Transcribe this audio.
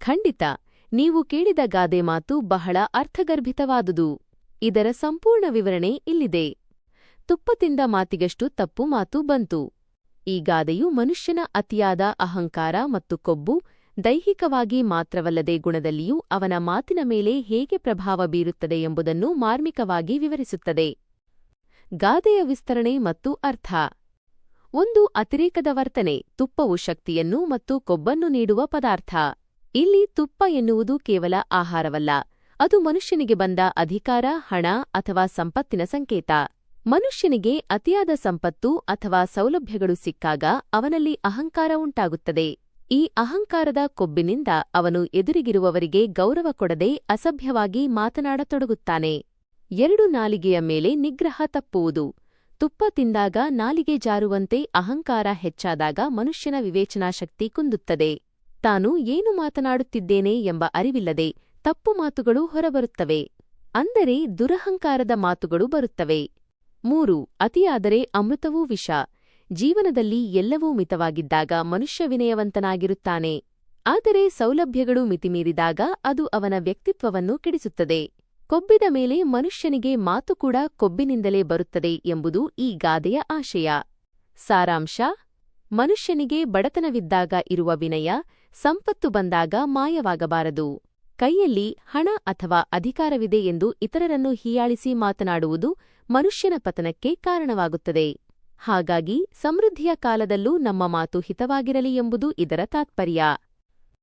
ಖಂಡಿತ, ನೀವು ಕೇಳಿದ ಗಾದೆ ಮಾತು ಬಹಳ ಅರ್ಥಗರ್ಭಿತವಾದುದು. ಇದರ ಸಂಪೂರ್ಣ ವಿವರಣೆ ಇಲ್ಲಿದೆ. ತುಪ್ಪ ತಿಂದ ಮಾತಿಗಷ್ಟು ತಪ್ಪು ಮಾತು ಬಂತು. ಈ ಗಾದೆಯು ಮನುಷ್ಯನ ಅತಿಯಾದ ಅಹಂಕಾರ ಮತ್ತು ಕೊಬ್ಬು, ದೈಹಿಕವಾಗಿ ಮಾತ್ರವಲ್ಲದೆ ಗುಣದಲ್ಲಿಯೂ ಅವನ ಮಾತಿನ ಮೇಲೆ ಹೇಗೆ ಪ್ರಭಾವ ಬೀರುತ್ತದೆ ಎಂಬುದನ್ನು ಮಾರ್ಮಿಕವಾಗಿ ವಿವರಿಸುತ್ತದೆ. ಗಾದೆಯ ವಿಸ್ತರಣೆ ಮತ್ತು ಅರ್ಥ. ಒಂದು ಅತಿರೇಕದ ವರ್ತನೆ, ತುಪ್ಪವು ಶಕ್ತಿಯನ್ನು ಮತ್ತು ಕೊಬ್ಬನ್ನು ನೀಡುವ ಪದಾರ್ಥ. ಇಲ್ಲಿ ತುಪ್ಪ ಎನ್ನುವುದು ಕೇವಲ ಆಹಾರವಲ್ಲ, ಅದು ಮನುಷ್ಯನಿಗೆ ಬಂದ ಅಧಿಕಾರ, ಹಣ ಅಥವಾ ಸಂಪತ್ತಿನ ಸಂಕೇತ. ಮನುಷ್ಯನಿಗೆ ಅತಿಯಾದ ಸಂಪತ್ತು ಅಥವಾ ಸೌಲಭ್ಯಗಳು ಸಿಕ್ಕಾಗ ಅವನಲ್ಲಿ ಅಹಂಕಾರ ಉಂಟಾಗುತ್ತದೆ. ಈ ಅಹಂಕಾರದ ಕೊಬ್ಬಿನಿಂದ ಅವನು ಎದುರಿಗಿರುವವರಿಗೆ ಗೌರವ ಕೊಡದೆ ಅಸಭ್ಯವಾಗಿ ಮಾತನಾಡತೊಡಗುತ್ತಾನೆ. ಎರಡು ನಾಲಿಗೆಯ ಮೇಲೆ ನಿಗ್ರಹ ತಪ್ಪುವುದು. ತುಪ್ಪ ತಿಂದಾಗ ನಾಲಿಗೆ ಜಾರುವಂತೆ ಅಹಂಕಾರ ಹೆಚ್ಚಾದಾಗ ಮನುಷ್ಯನ ವಿವೇಚನಾಶಕ್ತಿ ಕುಂದುತ್ತದೆ. ತಾನು ಏನು ಮಾತನಾಡುತ್ತಿದ್ದೇನೆ ಎಂಬ ಅರಿವಿಲ್ಲದೆ ತಪ್ಪು ಮಾತುಗಳು ಹೊರಬರುತ್ತವೆ. ಅಂದರೆ ದುರಹಂಕಾರದ ಮಾತುಗಳು ಬರುತ್ತವೆ. ಮೂರು, ಅತಿಯಾದರೆ ಅಮೃತವೂ ವಿಷ. ಜೀವನದಲ್ಲಿ ಎಲ್ಲವೂ ಮಿತವಾಗಿದ್ದಾಗ ಮನುಷ್ಯ ವಿನಯವಂತನಾಗಿರುತ್ತಾನೆ. ಆದರೆ ಸೌಲಭ್ಯಗಳು ಮಿತಿಮೀರಿದಾಗ ಅದು ಅವನ ವ್ಯಕ್ತಿತ್ವವನ್ನು ಕೆಡಿಸುತ್ತದೆ. ಕೊಬ್ಬಿದ ಮೇಲೆ ಮನುಷ್ಯನಿಗೆ ಮಾತು ಕೂಡ ಕೊಬ್ಬಿನಿಂದಲೇ ಬರುತ್ತದೆ ಎಂಬುದು ಈ ಗಾದೆಯ ಆಶಯ. ಸಾರಾಂಶ, ಮನುಷ್ಯನಿಗೆ ಬಡತನವಿದ್ದಾಗ ಇರುವ ವಿನಯ ಸಂಪತ್ತು ಬಂದಾಗ ಮಾಯವಾಗಬಾರದು. ಕೈಯಲ್ಲಿ ಹಣ ಅಥವಾ ಅಧಿಕಾರವಿದೆ ಎಂದು ಇತರರನ್ನು ಹೀಯಾಳಿಸಿ ಮಾತನಾಡುವುದು ಮನುಷ್ಯನ ಪತನಕ್ಕೆ ಕಾರಣವಾಗುತ್ತದೆ. ಹಾಗಾಗಿ ಸಮೃದ್ಧಿಯ ಕಾಲದಲ್ಲೂ ನಮ್ಮ ಮಾತು ಹಿತವಾಗಿರಲಿ ಎಂಬುದು ಇದರ ತಾತ್ಪರ್ಯ.